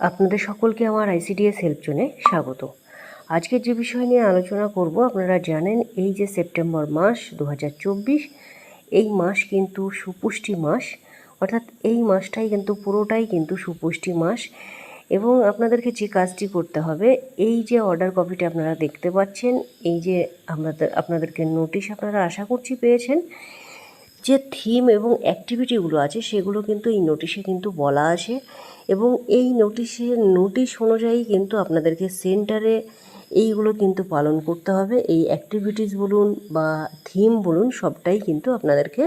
আপনাদের সকলকে আমার আইসিডিএস হেল্প জোনে স্বাগত। আজকের যে বিষয় নিয়ে আলোচনা করব, আপনারা জানেন এই যে সেপ্টেম্বর মাস দু হাজার চব্বিশ, এই মাস কিন্তু সুপুষ্টি মাস। অর্থাৎ এই মাসটাই কিন্তু, পুরোটাই কিন্তু সুপুষ্টি মাস। এবং আপনাদেরকে যে কাজটি করতে হবে, এই যে অর্ডার কপিটা আপনারা দেখতে পাচ্ছেন, এই যে আপনাদের আপনাদেরকে নোটিশ আপনারা আশা করছি পেয়েছেন যে থিম এবং অ্যাক্টিভিটিগুলো আছে, সেগুলো কিন্তু এই নোটিশে কিন্তু বলা আছে। এবং এই নোটিশে নোটিশ অনুযায়ী কিন্তু আপনাদেরকে সেন্টারে এইগুলো কিন্তু পালন করতে হবে। এই অ্যাক্টিভিটিস বলুন বা থিম বলুন, সবটাই কিন্তু আপনাদেরকে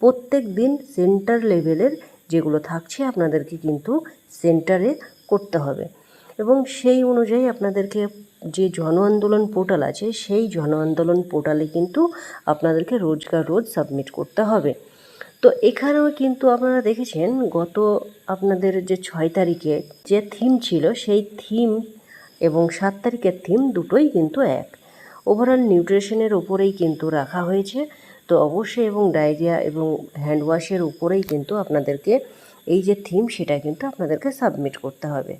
প্রত্যেক দিন সেন্টার লেভেলের যেগুলো থাকছে, আপনাদেরকে কিন্তু সেন্টারে করতে হবে। এবং সেই অনুযায়ী আপনাদেরকে যে জন আন্দোলন পোর্টাল আছে, সেই জন আন্দোলন পোর্টালে কিন্তু আপনাদেরকে রোজকার রোজ সাবমিট করতে হবে। তো এখানেও কিন্তু আপনারা দেখেছেন, গত আপনাদের যে ছয় তারিখে যে থিম ছিল, সেই থিম এবং সাত তারিখের থিম দুটোই কিন্তু এক। ওভারঅল নিউট্রিশনের উপরেই কিন্তু রাখা হয়েছে। তো অবশ্যই এবং ডায়রিয়া এবং হ্যান্ড ওয়াশের উপরেই কিন্তু আপনাদেরকে এই যে থিম, সেটা কিন্তু আপনাদেরকে সাবমিট করতে হবে।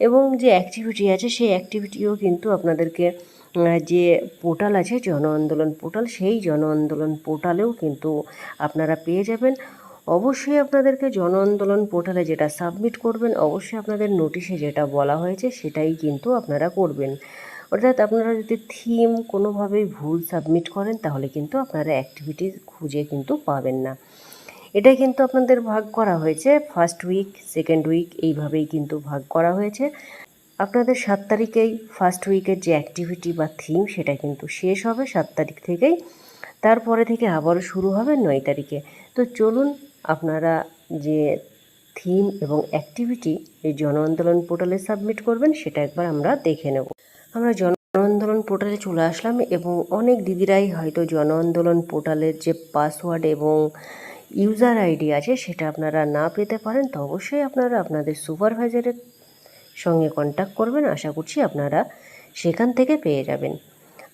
এবং যে অ্যাক্টিভিটি আছে, সেই অ্যাক্টিভিটিও কিন্তু আপনাদেরকে যে পোর্টাল আছে, জন আন্দোলন পোর্টাল, সেই জন আন্দোলন পোর্টালেও কিন্তু আপনারা পেয়ে যাবেন। অবশ্যই আপনাদেরকে জন আন্দোলন পোর্টালে যেটা সাবমিট করবেন, অবশ্যই আপনাদের নোটিশে যেটা বলা হয়েছে, সেটাই কিন্তু আপনারা করবেন। অর্থাৎ আপনারা যদি থিম কোনোভাবেই ভুল সাবমিট করেন, তাহলে কিন্তু আপনারা অ্যাক্টিভিটি খুঁজে কিন্তু পাবেন না। এটা কিন্তু আপনাদের ভাগ করা হয়েছে। ফার্স্ট উইক সেকেন্ড উইক এইভাবেই কিন্তু ভাগ করা হয়েছে। আপনাদের সাত তারিখেই ফার্স্ট উইকের যে অ্যাক্টিভিটি বা থিম সেটা কিন্তু শেষ হবে সাত তারিখ থেকেই। তারপরে থেকে আবারও শুরু হবে নয় তারিখে। তো চলুন আপনারা যে থিম এবং অ্যাক্টিভিটি এই জন আন্দোলন পোর্টালে সাবমিট করবেন, সেটা একবার আমরা দেখে নেব। আমরা জন আন্দোলন পোর্টালে চলে আসলাম এবং অনেক দিদিরাই হয়তো জন আন্দোলন পোর্টালের যে পাসওয়ার্ড এবং ইউজার আইডি আছে, সেটা আপনারা না পেতে পারেন, তো অবশ্যই আপনারা আপনাদের সুপারভাইজারের সঙ্গে কন্ট্যাক্ট করবেন। আশা করছি আপনারা সেখান থেকে পেয়ে যাবেন।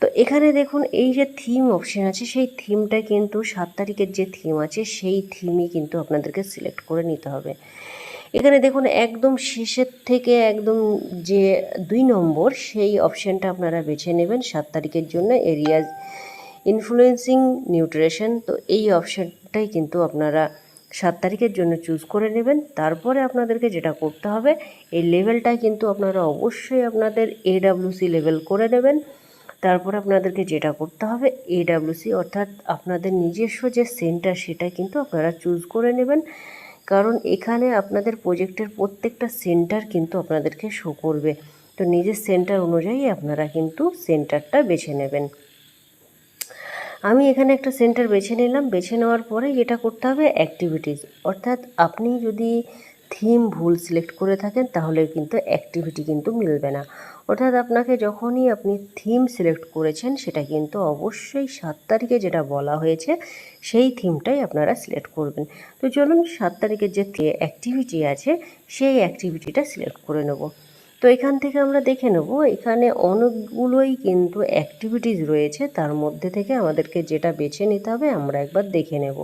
তো এখানে দেখুন, এই যে থিম অপশান আছে, সেই থিমটা কিন্তু সাত তারিখের যে থিম আছে, সেই থিমই কিন্তু আপনাদেরকে সিলেক্ট করে নিতে হবে। এখানে দেখুন, একদম শেষের থেকে একদম যে দুই নম্বর, সেই অপশানটা আপনারা বেছে নেবেন সাত তারিখের জন্য। এরিয়াজ ইনফ্লুয়েন্সিং নিউট্রিশন তো এই অপশানটাই কিন্তু আপনারা সাত তারিখের জন্য চুজ করে নেবেন। তারপরে আপনাদেরকে যেটা করতে হবে, এই লেভেলটা কিন্তু আপনারা অবশ্যই আপনাদের এডাব্লিউসি লেভেল করে নেবেন। তারপরে আপনাদেরকে যেটা করতে হবে এডাব্লিউসি অর্থাৎ আপনাদের নিজস্ব যে সেন্টার সেটা কিন্তু আপনারা চুজ করে নেবেন। কারণ এখানে আপনাদের প্রজেক্টের প্রত্যেকটা সেন্টার কিন্তু আপনাদেরকে শো করবে। তো নিজের সেন্টার অনুযায়ী আপনারা কিন্তু সেন্টারটা বেছে নেবেন। আমি এখানে একটা সেন্টার বেছে নিলাম। বেছে নেওয়ার পরে যেটা করতে হবে অ্যাক্টিভিটিস অর্থাৎ আপনি যদি থিম ভুল সিলেক্ট করে থাকেন, তাহলে কিন্তু অ্যাক্টিভিটি কিন্তু মিলবে না। অর্থাৎ আপনাকে যখনই আপনি থিম সিলেক্ট করেছেন, সেটা কিন্তু অবশ্যই সাত তারিখে যেটা বলা হয়েছে, সেই থিমটাই আপনারা সিলেক্ট করবেন। তো চলুন, সাত তারিখের যে অ্যাক্টিভিটি আছে, সেই অ্যাক্টিভিটিটা সিলেক্ট করে নেব। তো এখান থেকে আমরা দেখে নেব, এখানে অনেকগুলোই কিন্তু অ্যাক্টিভিটিস রয়েছে, তার মধ্যে থেকে আমাদেরকে যেটা বেছে নিতে হবে আমরা একবার দেখে নেব।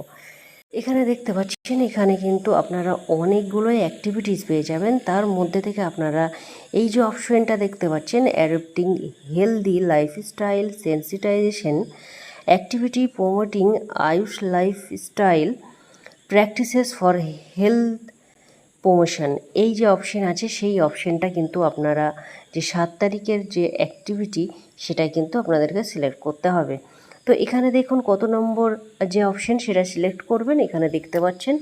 এখানে দেখতে পাচ্ছেন, এখানে কিন্তু আপনারা অনেকগুলোই অ্যাক্টিভিটিস পেয়ে যাবেন, তার মধ্যে থেকে আপনারা এই যে অপশনটা দেখতে পাচ্ছেন adopting healthy lifestyle sensitization activity promoting AYUSH lifestyle practices for health promotion এই যে অপশন আছে, সেই অপশনটা কিন্তু আপনারা যে সাত তারিখের যে অ্যাক্টিভিটি সেটা কিন্তু আপনাদেরকে সিলেক্ট করতে হবে। তো এখানে দেখুন কত নম্বর যে অপশন সেটা সিলেক্ট করবেন। এখানে দেখতে পাচ্ছেন,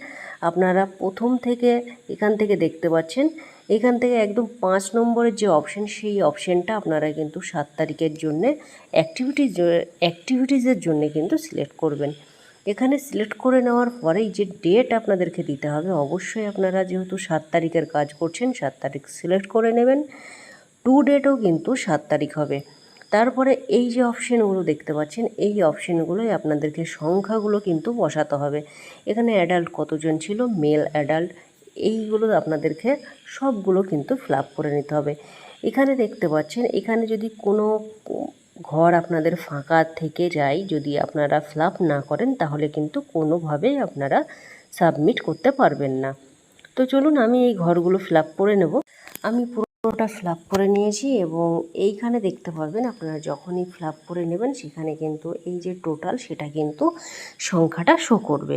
আপনারা প্রথম থেকে এখান থেকে দেখতে পাচ্ছেন, এখান থেকে একদম পাঁচ নম্বরের যে অপশন সেই অপশনটা আপনারা কিন্তু সাত তারিখের জন্যে অ্যাক্টিভিটিজ অ্যাক্টিভিটিজের জন্য কিন্তু সিলেক্ট করবেন। এখানে সিলেক্ট করে নেওয়ার পরেই যে ডেট আপনাদেরকে দিতে হবে, অবশ্যই আপনারা যেহেতু সাত তারিখের কাজ করছেন, সাত তারিখ সিলেক্ট করে নেবেন। টু ডেটও কিন্তু সাত তারিখ হবে। তারপরে এই যে অপশানগুলো দেখতে পাচ্ছেন, এই অপশানগুলোই আপনাদেরকে সংখ্যাগুলো কিন্তু বসাতে হবে। এখানে অ্যাডাল্ট কতজন ছিল? মেল অ্যাডাল্ট এইগুলো আপনাদেরকে সবগুলো কিন্তু ফিল করে নিতে হবে। এখানে দেখতে পাচ্ছেন, এখানে যদি কোনো ঘর আপনাদের ফাঁকা থেকে যায়। যদি আপনারা ফ্লাপ না করেন, তাহলে কিন্তু কোনোভাবেই আপনারা সাবমিট করতে পারবেন না। তো চলুন, আমি এই ঘরগুলো ফ্লাপ করে নেব। আমি পুরোটা ফিল আপ করে নিয়েছি এবং এইখানে দেখতে পারবেন, আপনারা যখনই ফ্লাপ করে নেবেন, সেখানে কিন্তু এই যে টোটাল সেটা কিন্তু সংখ্যাটা শো করবে।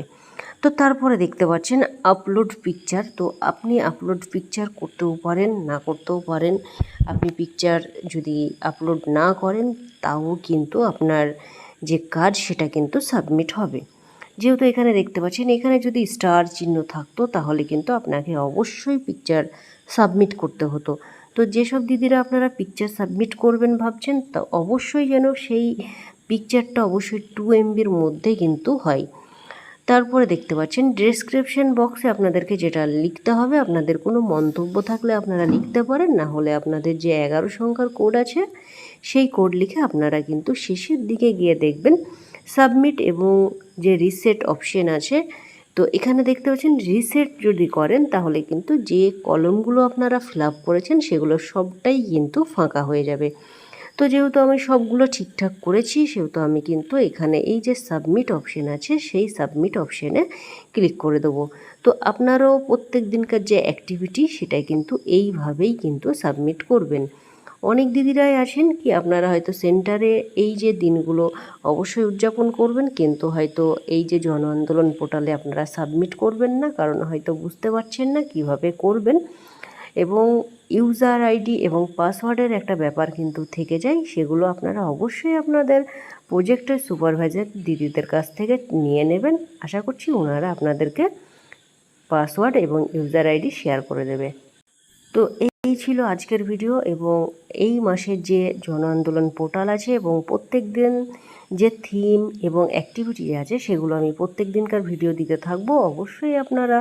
তো তারপরে দেখতে পাচ্ছেন আপলোড পিকচার তো আপনি আপলোড পিকচার করতেও পারেন, না করতেও পারেন। আপনি পিকচার যদি আপলোড না করেন তাও কিন্তু আপনার যে কাজ সেটা কিন্তু সাবমিট হবে। যেহেতু এখানে দেখতে পাচ্ছেন, এখানে যদি স্টার চিহ্ন থাকতো তাহলে কিন্তু আপনাকে অবশ্যই পিকচার সাবমিট করতে হতো। তো যেসব দিদিরা আপনারা পিকচার সাবমিট করবেন ভাবছেন, তা অবশ্যই যেন সেই পিকচারটা অবশ্যই টু এমবির মধ্যে কিন্তু হয়। তারপরে দেখতে পাচ্ছেন ডেসক্রিপশন বক্সে আপনাদেরকে যেটা লিখতে হবে, আপনাদের কোনো মন্তব্য থাকলে আপনারা লিখতে পারেন, না হলে আপনাদের যে এগারো সংখ্যার কোড আছে সেই কোড লিখে আপনারা কিন্তু শেষের দিকে গিয়ে দেখবেন সাবমিট এবং যে রিসেট অপশন আছে। তো এখানে দেখতে পাচ্ছেন রিসেট যদি করেন তাহলে কিন্তু যে কলমগুলো আপনারা ফিল করেছেন সেগুলো সবটাই কিন্তু ফাঁকা হয়ে যাবে। তো যেহেতু আমি সবগুলো ঠিকঠাক করেছি, সেহেতু আমি কিন্তু এখানে এই যে সাবমিট অপশন আছে, সেই সাবমিট অপশানে ক্লিক করে দেবো। তো আপনারাও প্রত্যেক দিনকার যে অ্যাক্টিভিটি সেটা কিন্তু এইভাবেই কিন্তু সাবমিট করবেন। অনেক দিদিরাই আছেন কি আপনারা হয়তো সেন্টারে এই যে দিনগুলো অবশ্যই উদযাপন করবেন, কিন্তু হয়তো এই যে জন আন্দোলন পোর্টালে আপনারা সাবমিট করবেন না, কারণ হয়তো বুঝতে পারছেন না কীভাবে করবেন। এবং ইউজার আইডি এবং পাসওয়ার্ডের একটা ব্যাপার কিন্তু থেকে যায়, সেগুলো আপনারা অবশ্যই আপনাদের প্রজেক্টের সুপারভাইজার দিদিদের কাছ থেকে নিয়ে নেবেন। আশা করছি ওনারা আপনাদেরকে পাসওয়ার্ড এবং ইউজার আইডি শেয়ার করে দেবে। তো এই ছিল আজকের ভিডিও এবং এই মাসের যে জন আন্দোলন পোর্টাল আছে এবং প্রত্যেক দিন যে থিম এবং অ্যাক্টিভিটি আছে সেগুলো আমি প্রত্যেক দিনকার ভিডিও দিতে থাকব। অবশ্যই আপনারা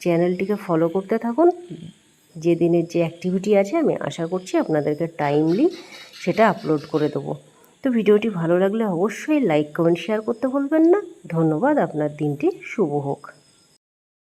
চ্যানেলটিকে ফলো করতে থাকুন। যে দিনের যে অ্যাক্টিভিটি আছে আমি আশা করছি আপনাদেরকে টাইমলি সেটা আপলোড করে দেবো। তো ভিডিওটি ভালো লাগলে অবশ্যই লাইক কমেন্ট শেয়ার করতে ভুলবেন না। ধন্যবাদ, আপনার দিনটি শুভ হোক।